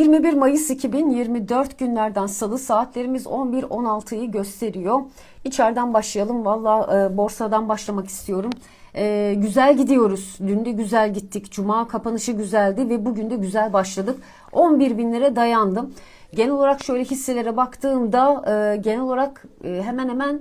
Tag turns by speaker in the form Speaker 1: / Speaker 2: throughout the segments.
Speaker 1: 21 Mayıs 2024 günlerden salı saatlerimiz 11.16'yı gösteriyor. İçeriden başlayalım. Valla e, borsadan başlamak istiyorum. E, güzel gidiyoruz. Dün de güzel gittik. Cuma kapanışı güzeldi ve bugün de güzel başladık. 11 binlere dayandım. Genel olarak şöyle hisselere baktığımda e, genel olarak e, hemen hemen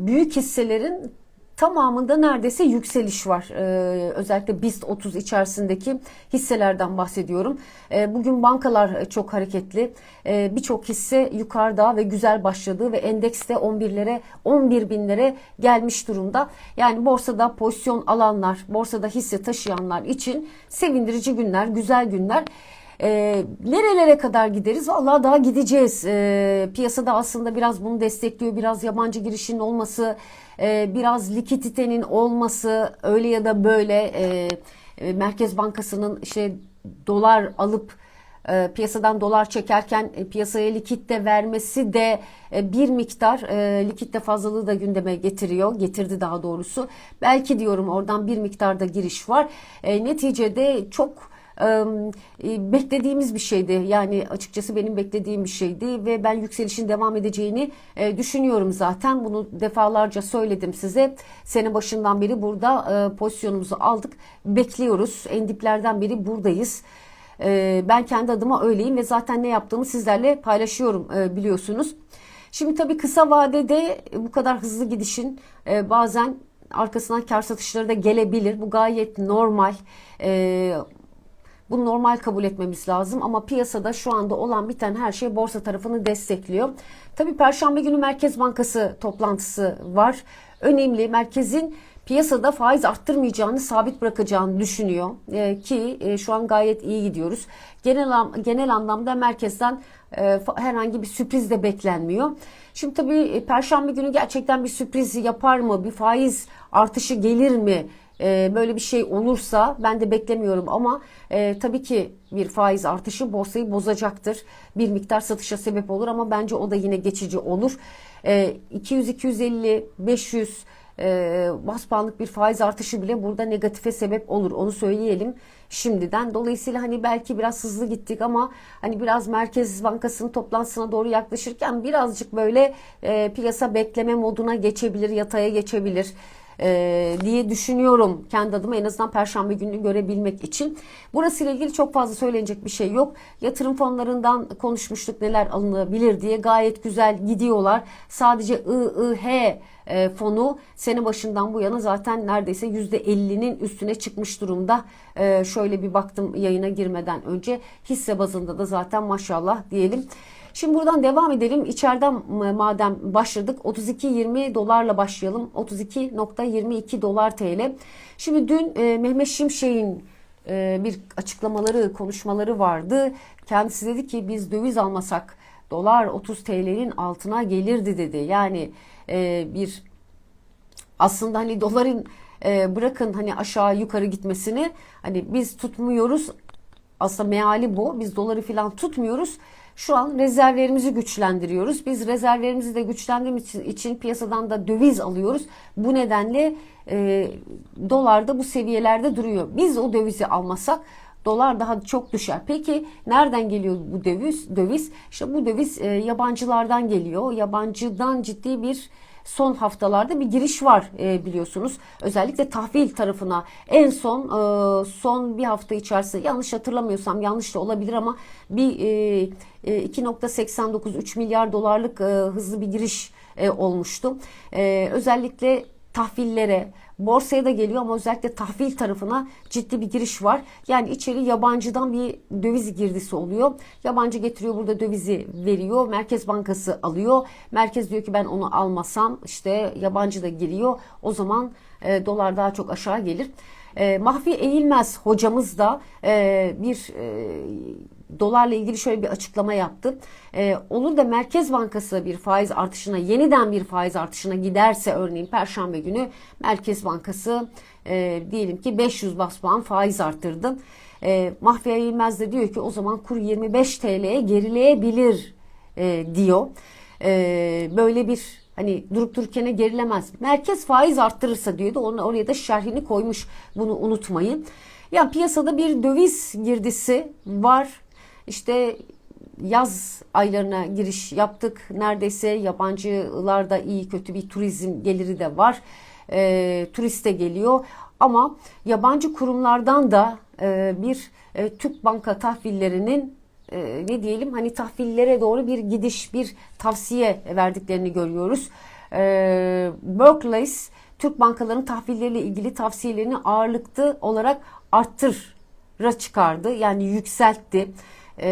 Speaker 1: büyük hisselerin tamamında neredeyse yükseliş var. Ee, özellikle BIST 30 içerisindeki hisselerden bahsediyorum. Ee, bugün bankalar çok hareketli. Ee, Birçok hisse yukarıda ve güzel başladı ve endekste 11'lere 11 binlere gelmiş durumda. Yani borsada pozisyon alanlar, borsada hisse taşıyanlar için sevindirici günler, güzel günler. E, nerelere kadar gideriz? Vallahi daha gideceğiz. E, piyasada aslında biraz bunu destekliyor. Biraz yabancı girişin olması, e, biraz likiditenin olması öyle ya da böyle e, e, Merkez Bankası'nın işte dolar alıp e, piyasadan dolar çekerken e, piyasaya likitte vermesi de e, bir miktar e, likitte fazlalığı da gündeme getiriyor. Getirdi daha doğrusu. Belki diyorum oradan bir miktarda giriş var. E, neticede çok beklediğimiz bir şeydi. Yani açıkçası benim beklediğim bir şeydi ve ben yükselişin devam edeceğini e, düşünüyorum zaten. Bunu defalarca söyledim size. Sene başından beri burada e, pozisyonumuzu aldık. Bekliyoruz. En diplerden beri buradayız. Ben kendi adıma öyleyim ve zaten ne yaptığımı sizlerle paylaşıyorum biliyorsunuz. Şimdi tabii kısa vadede bu kadar hızlı gidişin bazen arkasından kar satışları da gelebilir. Bu gayet normal. Bunu normal kabul etmemiz lazım ama piyasada şu anda olan biten her şey borsa tarafını destekliyor. Tabii Perşembe günü Merkez Bankası toplantısı var. Önemli. Merkezin piyasada faiz arttırmayacağını, sabit bırakacağını düşünüyor ee, ki e, şu an gayet iyi gidiyoruz. Genel genel anlamda merkezden e, herhangi bir sürpriz de beklenmiyor. Şimdi tabii e, Perşembe günü gerçekten bir sürpriz yapar mı? Bir faiz artışı gelir mi? E, böyle bir şey olursa ben de beklemiyorum ama e, tabii ki bir faiz artışı borsayı bozacaktır. Bir miktar satışa sebep olur ama bence o da yine geçici olur. E, 200, 250, 500 e, bas bir faiz artışı bile burada negatife sebep olur. Onu söyleyelim şimdiden. Dolayısıyla hani belki biraz hızlı gittik ama hani biraz Merkez Bankası'nın toplantısına doğru yaklaşırken birazcık böyle e, piyasa bekleme moduna geçebilir, yataya geçebilir e, diye düşünüyorum kendi adıma en azından perşembe günü görebilmek için. Burası ile ilgili çok fazla söylenecek bir şey yok. Yatırım fonlarından konuşmuştuk neler alınabilir diye gayet güzel gidiyorlar. Sadece IIH e, fonu sene başından bu yana zaten neredeyse %50'nin üstüne çıkmış durumda. E, şöyle bir baktım yayına girmeden önce hisse bazında da zaten maşallah diyelim. Şimdi buradan devam edelim. İçeriden madem başladık 32.20 dolarla başlayalım. 32.22 dolar TL. Şimdi dün e, Mehmet Şimşek'in e, bir açıklamaları, konuşmaları vardı. Kendisi dedi ki biz döviz almasak dolar 30 TL'nin altına gelirdi dedi. Yani e, bir aslında hani doların e, bırakın hani aşağı yukarı gitmesini hani biz tutmuyoruz. Aslında meali bu. Biz doları falan tutmuyoruz. Şu an rezervlerimizi güçlendiriyoruz. Biz rezervlerimizi de güçlendirdiğimiz için piyasadan da döviz alıyoruz. Bu nedenle e, dolar da bu seviyelerde duruyor. Biz o dövizi almasak dolar daha çok düşer. Peki nereden geliyor bu döviz? Döviz işte bu döviz e, yabancılardan geliyor. Yabancıdan ciddi bir son haftalarda bir giriş var e, biliyorsunuz. Özellikle tahvil tarafına en son e, son bir hafta içerisinde yanlış hatırlamıyorsam yanlış da olabilir ama bir e, 2.89 3 milyar dolarlık e, hızlı bir giriş e, olmuştu. E, özellikle tahvillere, borsaya da geliyor ama özellikle tahvil tarafına ciddi bir giriş var. Yani içeri yabancıdan bir döviz girdisi oluyor. Yabancı getiriyor burada dövizi veriyor. Merkez Bankası alıyor. Merkez diyor ki ben onu almasam işte yabancı da giriyor. O zaman e, dolar daha çok aşağı gelir. E, Mahfi Eğilmez hocamız da e, bir e, dolarla ilgili şöyle bir açıklama yaptı. Ee, olur da Merkez Bankası bir faiz artışına yeniden bir faiz artışına giderse örneğin Perşembe günü Merkez Bankası e, diyelim ki 500 bas puan faiz arttırdı. E, Mahfi Eğilmez de diyor ki o zaman kur 25 TL'ye gerileyebilir e, diyor. E, böyle bir hani durup dururken gerilemez. Merkez faiz arttırırsa diyor da onu oraya da şerhini koymuş. Bunu unutmayın. Yani piyasada bir döviz girdisi var işte yaz aylarına giriş yaptık. Neredeyse yabancılarda iyi kötü bir turizm geliri de var. E, turist de geliyor. Ama yabancı kurumlardan da e, bir e, Türk banka tahvillerinin e, ne diyelim hani tahvillere doğru bir gidiş, bir tavsiye verdiklerini görüyoruz. E, Barclays Türk bankalarının tahvilleriyle ilgili tavsiyelerini ağırlıklı olarak arttıra çıkardı. Yani yükseltti. Ee,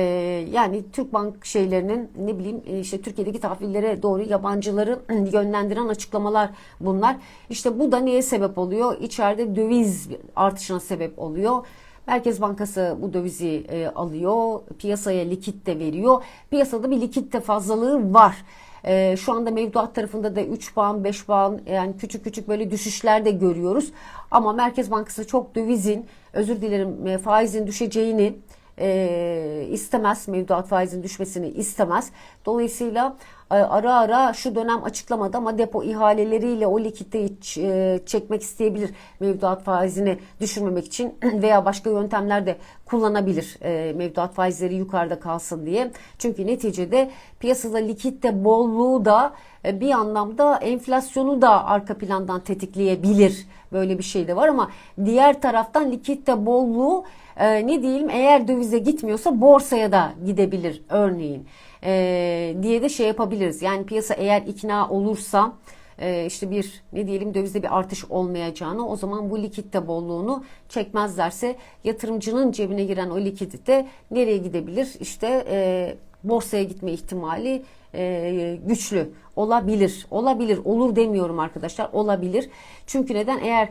Speaker 1: yani Türk bank şeylerinin ne bileyim e, işte Türkiye'deki tahvillere doğru yabancıları yönlendiren açıklamalar bunlar. İşte bu da neye sebep oluyor? İçeride döviz artışına sebep oluyor. Merkez Bankası bu dövizi e, alıyor, piyasaya likit de veriyor. Piyasada bir likit de fazlalığı var. E, şu anda mevduat tarafında da 3 puan 5 puan yani küçük küçük böyle düşüşler de görüyoruz. Ama Merkez Bankası çok dövizin özür dilerim e, faizin düşeceğini e, istemez. Mevduat faizin düşmesini istemez. Dolayısıyla e, ara ara şu dönem açıklamada ama depo ihaleleriyle o likiditeyi e, çekmek isteyebilir. Mevduat faizini düşürmemek için veya başka yöntemler de kullanabilir. E, mevduat faizleri yukarıda kalsın diye. Çünkü neticede piyasada likitte bolluğu da bir anlamda enflasyonu da arka plandan tetikleyebilir. Böyle bir şey de var ama diğer taraftan likitte bolluğu e, ne diyelim eğer dövize gitmiyorsa borsaya da gidebilir örneğin e, diye de şey yapabiliriz. Yani piyasa eğer ikna olursa e, işte bir ne diyelim dövizde bir artış olmayacağını o zaman bu likitte bolluğunu çekmezlerse yatırımcının cebine giren o likidite nereye gidebilir? İşte e, borsaya gitme ihtimali e, güçlü olabilir. Olabilir. Olur demiyorum arkadaşlar. Olabilir. Çünkü neden? Eğer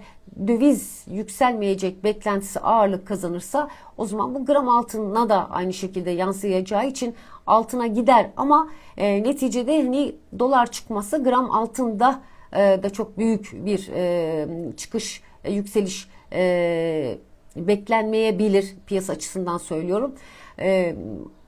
Speaker 1: döviz yükselmeyecek beklentisi ağırlık kazanırsa o zaman bu gram altına da aynı şekilde yansıyacağı için altına gider. Ama e, neticede hani dolar çıkmazsa gram altında e, da çok büyük bir e, çıkış, e, yükseliş e, beklenmeyebilir piyasa açısından söylüyorum. E,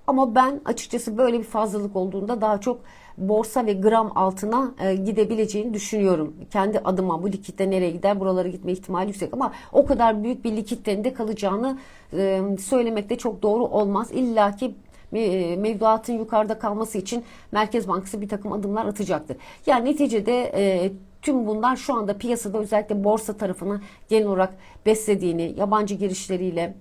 Speaker 1: ama ben açıkçası böyle bir fazlalık olduğunda daha çok borsa ve gram altına e, gidebileceğini düşünüyorum. Kendi adıma bu likitte nereye gider buralara gitme ihtimali yüksek ama o kadar büyük bir likitten de kalacağını e, söylemek de çok doğru olmaz. İlla ki e, mevduatın yukarıda kalması için Merkez Bankası bir takım adımlar atacaktır. Yani neticede e, tüm bunlar şu anda piyasada özellikle borsa tarafını genel olarak beslediğini, yabancı girişleriyle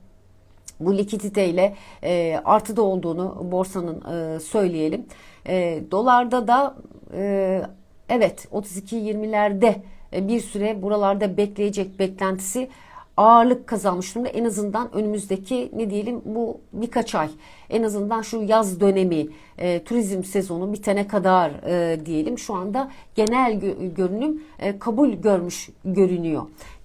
Speaker 1: bu likiditeyle e, artıda olduğunu borsanın e, söyleyelim. E, dolarda da e, evet 32-20'lerde e, bir süre buralarda bekleyecek beklentisi ağırlık kazanmış durumda. En azından önümüzdeki ne diyelim bu birkaç ay en azından şu yaz dönemi e, turizm sezonu bitene kadar e, diyelim şu anda genel gö- görünüm e, kabul görmüş görünüyor.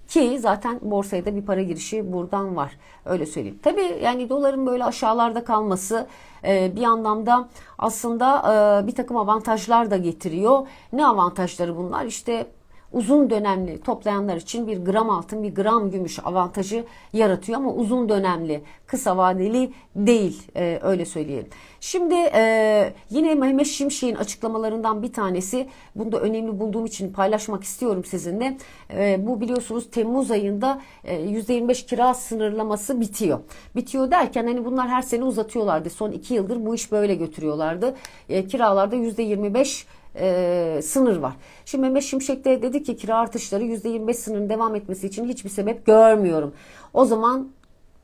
Speaker 1: Ki zaten borsaya da bir para girişi buradan var. Öyle söyleyeyim. Tabii yani doların böyle aşağılarda kalması e, bir anlamda aslında e, bir takım avantajlar da getiriyor. Ne avantajları bunlar? İşte uzun dönemli toplayanlar için bir gram altın bir gram gümüş avantajı yaratıyor ama uzun dönemli kısa vadeli değil e, öyle söyleyelim. Şimdi e, yine Mehmet Şimşek'in açıklamalarından bir tanesi bunu da önemli bulduğum için paylaşmak istiyorum sizinle. E, bu biliyorsunuz Temmuz ayında e, %25 kira sınırlaması bitiyor. Bitiyor derken hani bunlar her sene uzatıyorlardı. Son iki yıldır bu iş böyle götürüyorlardı. E, kiralarda %25 e, sınır var. Şimdi Mehmet Şimşek de dedi ki kira artışları %25 sınırın devam etmesi için hiçbir sebep görmüyorum. O zaman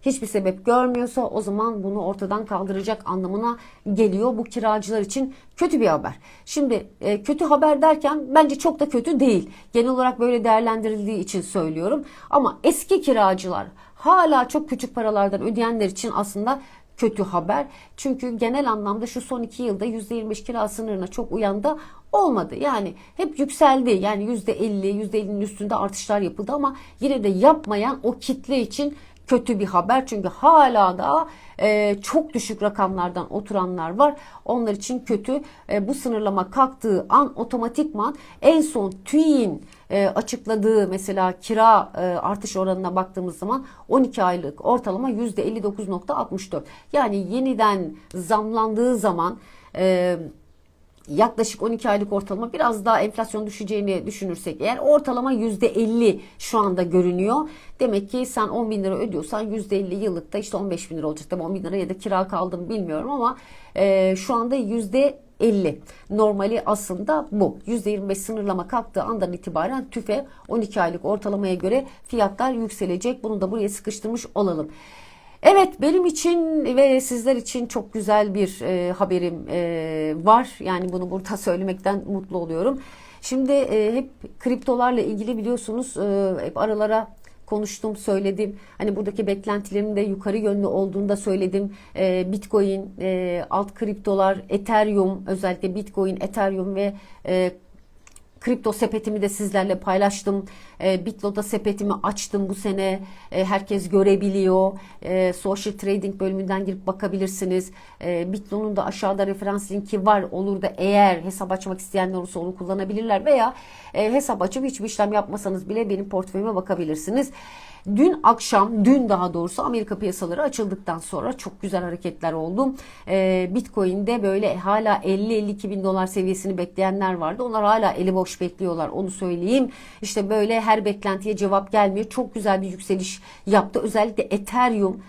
Speaker 1: hiçbir sebep görmüyorsa o zaman bunu ortadan kaldıracak anlamına geliyor. Bu kiracılar için kötü bir haber. Şimdi e, kötü haber derken bence çok da kötü değil. Genel olarak böyle değerlendirildiği için söylüyorum. Ama eski kiracılar hala çok küçük paralardan ödeyenler için aslında kötü haber. Çünkü genel anlamda şu son iki yılda %25 kira sınırına çok uyan da olmadı. Yani hep yükseldi. Yani %50, %50'nin üstünde artışlar yapıldı ama yine de yapmayan o kitle için kötü bir haber. Çünkü hala da e, çok düşük rakamlardan oturanlar var. Onlar için kötü. E, bu sınırlama kalktığı an otomatikman en son TÜİ'nin e, açıkladığı mesela kira e, artış oranına baktığımız zaman 12 aylık ortalama %59.64. Yani yeniden zamlandığı zaman e, yaklaşık 12 aylık ortalama biraz daha enflasyon düşeceğini düşünürsek eğer ortalama %50 şu anda görünüyor. Demek ki sen 10 bin lira ödüyorsan %50 yıllıkta işte 15 bin lira olacak. Tabii 10 bin lira ya da kira kaldım bilmiyorum ama e, şu anda %50 normali aslında bu. %25 sınırlama kalktığı andan itibaren tüfe 12 aylık ortalamaya göre fiyatlar yükselecek. Bunu da buraya sıkıştırmış olalım. Evet benim için ve sizler için çok güzel bir e, haberim e, var. Yani bunu burada söylemekten mutlu oluyorum. Şimdi e, hep kriptolarla ilgili biliyorsunuz e, hep aralara konuştum, söyledim. Hani buradaki beklentilerim de yukarı yönlü olduğunu da söyledim. E, Bitcoin, e, alt kriptolar, Ethereum, özellikle Bitcoin, Ethereum ve e, Kripto sepetimi de sizlerle paylaştım. E, Bitlo'da sepetimi açtım bu sene. E, herkes görebiliyor. E, Social Trading bölümünden girip bakabilirsiniz. E, Bitlo'nun da aşağıda referans linki var. Olur da eğer hesap açmak isteyenler olursa onu kullanabilirler veya e, hesap açıp hiçbir işlem yapmasanız bile benim portföyüme bakabilirsiniz. Dün akşam, dün daha doğrusu Amerika piyasaları açıldıktan sonra çok güzel hareketler oldu. Ee, Bitcoin'de böyle hala 50-52 bin dolar seviyesini bekleyenler vardı. Onlar hala eli boş bekliyorlar onu söyleyeyim. İşte böyle her beklentiye cevap gelmiyor. Çok güzel bir yükseliş yaptı. Özellikle Ethereum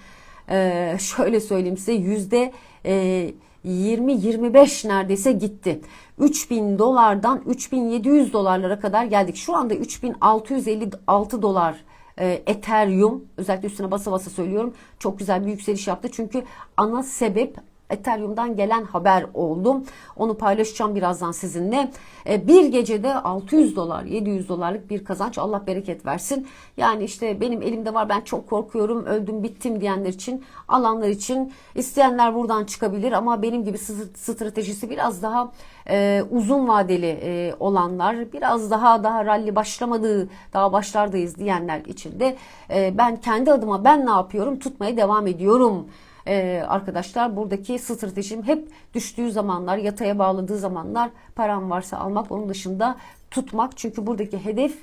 Speaker 1: e, şöyle söyleyeyim size yüzde... E, 20-25 neredeyse gitti. 3000 dolardan 3700 dolarlara kadar geldik. Şu anda 3656 dolar e, Ethereum özellikle üstüne basa basa söylüyorum çok güzel bir yükseliş yaptı. Çünkü ana sebep Ethereum'dan gelen haber oldu. Onu paylaşacağım birazdan sizinle. E, bir gecede 600 dolar, 700 dolarlık bir kazanç. Allah bereket versin. Yani işte benim elimde var ben çok korkuyorum, öldüm bittim diyenler için, alanlar için isteyenler buradan çıkabilir ama benim gibi stratejisi biraz daha e, uzun vadeli e, olanlar, biraz daha daha rally başlamadığı, daha başlardayız diyenler için de e, ben kendi adıma ben ne yapıyorum? Tutmaya devam ediyorum ee, arkadaşlar buradaki stratejim hep düştüğü zamanlar yataya bağladığı zamanlar param varsa almak onun dışında tutmak çünkü buradaki hedef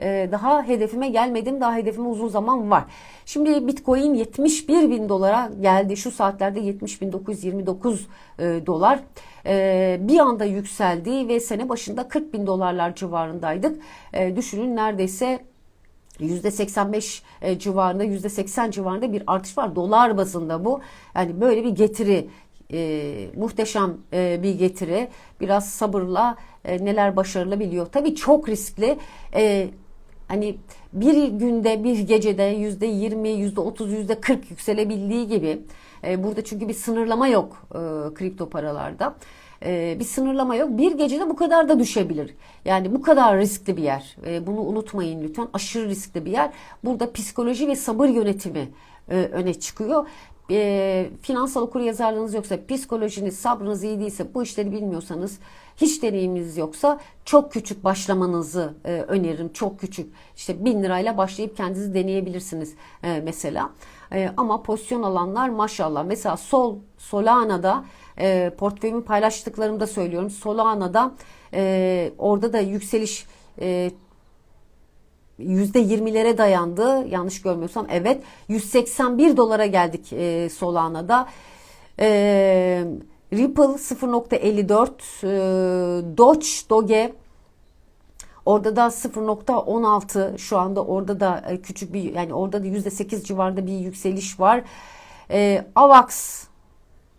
Speaker 1: e, daha hedefime gelmedim daha hedefime uzun zaman var. Şimdi Bitcoin 71 bin dolara geldi şu saatlerde 70 bin 929 e, dolar e, bir anda yükseldi ve sene başında 40 bin dolarlar civarındaydık. Düşünün neredeyse %85 e, civarında %80 civarında bir artış var. Dolar bazında bu. Yani böyle bir getiri e, muhteşem e, bir getiri. Biraz sabırla e, neler başarılabiliyor. Tabii çok riskli. E, hani bir günde bir gecede yüzde yirmi, yüzde otuz, yüzde kırk yükselebildiği gibi e, burada çünkü bir sınırlama yok e, kripto paralarda. E, bir sınırlama yok. Bir gecede bu kadar da düşebilir. Yani bu kadar riskli bir yer. E, bunu unutmayın lütfen. Aşırı riskli bir yer. Burada psikoloji ve sabır yönetimi e, öne çıkıyor e, finansal okur yazarlığınız yoksa, psikolojiniz, sabrınız iyi değilse, bu işleri bilmiyorsanız, hiç deneyiminiz yoksa çok küçük başlamanızı e, öneririm. Çok küçük. İşte bin lirayla başlayıp kendinizi deneyebilirsiniz e, mesela. E, ama pozisyon alanlar maşallah. Mesela Sol, Solana'da e, portföyümü paylaştıklarımda söylüyorum. Solana'da e, orada da yükseliş e, %20'lere dayandı. Yanlış görmüyorsam evet. 181 dolara geldik e, Solana'da. E, Ripple 0.54 e, Doge Doge Orada da 0.16 şu anda orada da e, küçük bir yani orada da %8 civarında bir yükseliş var. E, AVAX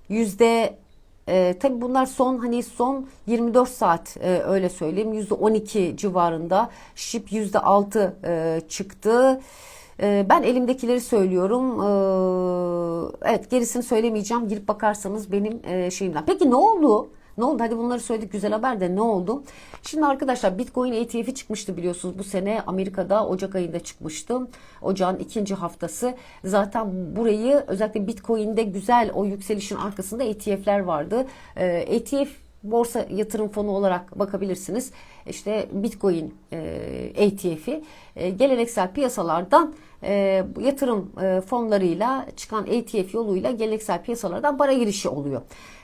Speaker 1: yüzde e, tabii bunlar son hani son 24 saat e, öyle söyleyeyim %12 civarında. Şip %6 e, çıktı. E, ben elimdekileri söylüyorum. E, evet gerisini söylemeyeceğim. Girip bakarsanız benim e, şeyimden. Peki ne oldu? Ne oldu? Hadi bunları söyledik güzel haber de ne oldu? Şimdi arkadaşlar Bitcoin ETF'i çıkmıştı biliyorsunuz bu sene Amerika'da Ocak ayında çıkmıştı. Ocağın ikinci haftası. Zaten burayı özellikle Bitcoin'de güzel o yükselişin arkasında ETF'ler vardı. Ee, ETF borsa yatırım fonu olarak bakabilirsiniz. İşte Bitcoin e, ETF'i e, geleneksel piyasalardan e, yatırım e, fonlarıyla çıkan ETF yoluyla geleneksel piyasalardan para girişi oluyor.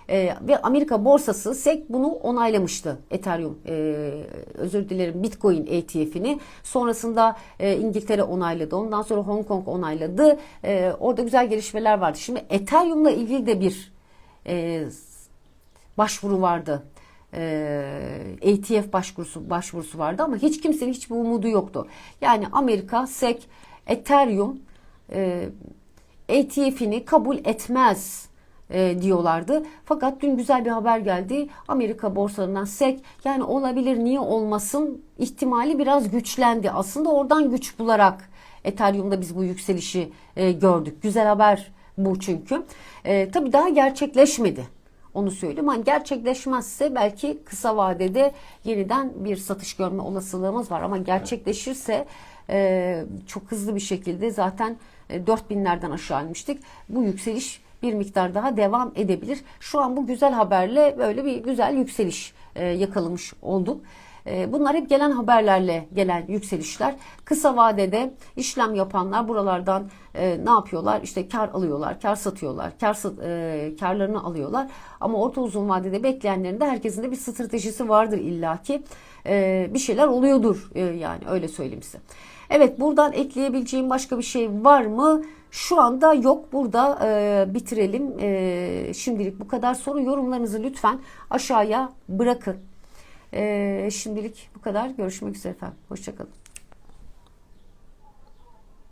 Speaker 1: E, ve Amerika borsası SEC bunu onaylamıştı. Ethereum e, özür dilerim Bitcoin ETF'ini. Sonrasında e, İngiltere onayladı. Ondan sonra Hong Kong onayladı. E, orada güzel gelişmeler vardı. Şimdi Ethereum'la ilgili de bir e, başvuru vardı e, ATF başvurusu başvurusu vardı ama hiç kimsenin hiçbir umudu yoktu. Yani Amerika, SEC, Ethereum e, ATF'ini kabul etmez e, diyorlardı. Fakat dün güzel bir haber geldi. Amerika borsalarından SEC yani olabilir niye olmasın ihtimali biraz güçlendi. Aslında oradan güç bularak Ethereum'da biz bu yükselişi e, gördük. Güzel haber bu çünkü. E, tabii daha gerçekleşmedi. Onu söyleyeyim. Hani gerçekleşmezse belki kısa vadede yeniden bir satış görme olasılığımız var. Ama gerçekleşirse e, çok hızlı bir şekilde zaten e, 4000'lerden aşağı inmiştik. Bu yükseliş bir miktar daha devam edebilir. Şu an bu güzel haberle böyle bir güzel yükseliş e, yakalamış olduk. E, Bunlar hep gelen haberlerle gelen yükselişler. Kısa vadede işlem yapanlar buralardan e, ne yapıyorlar? İşte kar alıyorlar, kar satıyorlar, kar sat- karlarını alıyorlar. Ama orta uzun vadede bekleyenlerin de herkesin de bir stratejisi vardır illaki. Bir şeyler oluyordur yani öyle söyleyeyim size. Evet buradan ekleyebileceğim başka bir şey var mı? Şu anda yok. Burada e, bitirelim. E, şimdilik bu kadar. Soru yorumlarınızı lütfen aşağıya bırakın. E, şimdilik bu kadar. Görüşmek üzere efendim. Hoşçakalın.